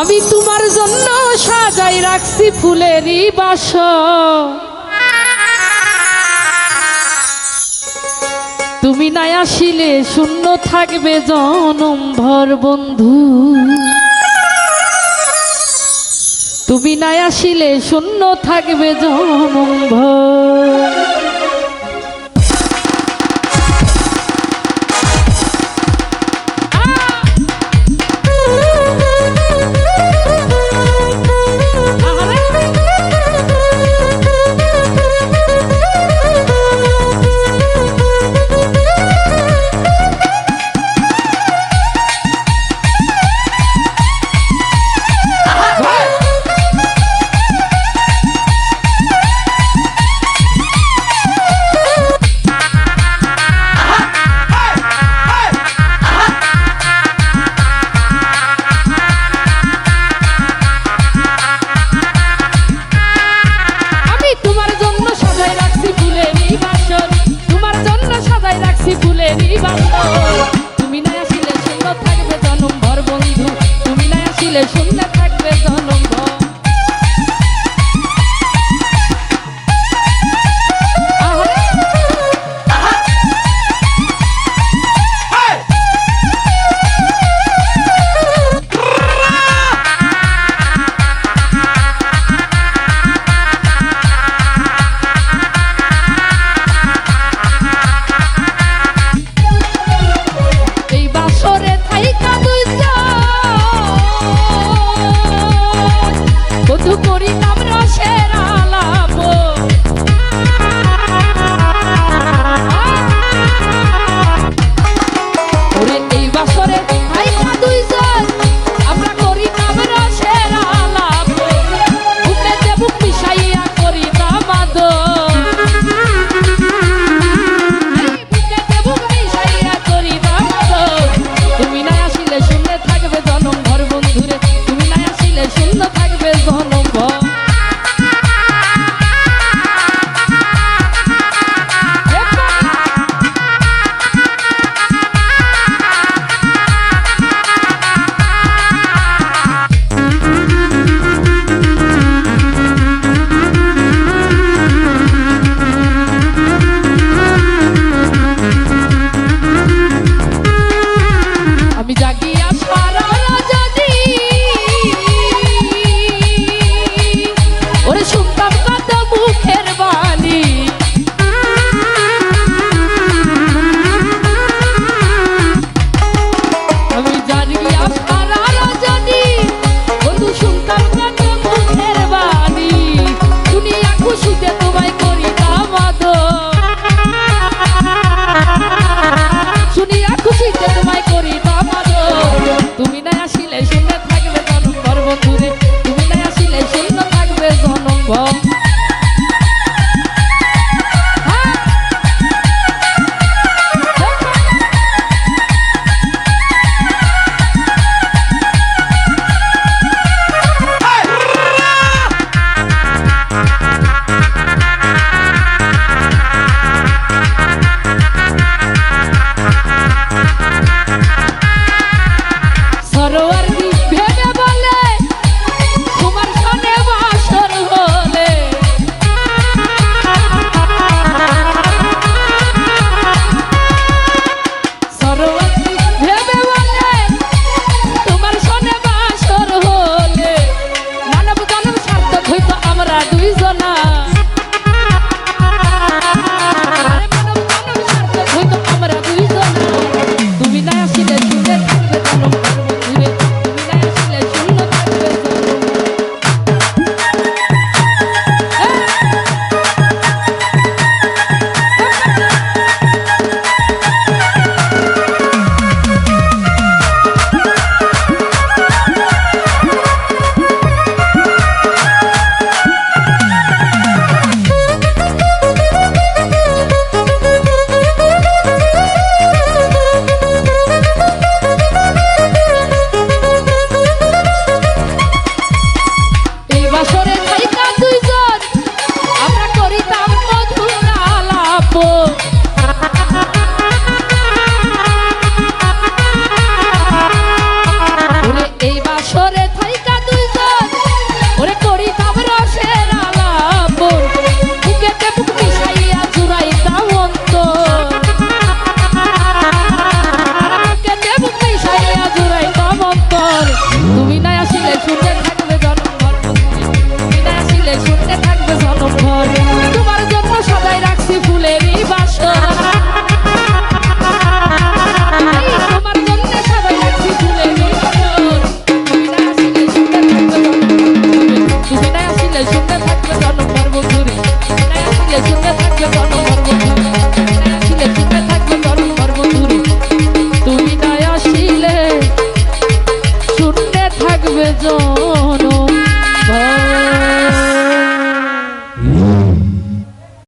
আমি তোমার জন্য সাজাই রাখছি ফুলেরই বাস। তুমি নাই আসিলে, শূন্য থাকবে জনম ভর বন্ধু। তুমি নাই আসিলে, শূন্য থাকবে জনম ভর। Well.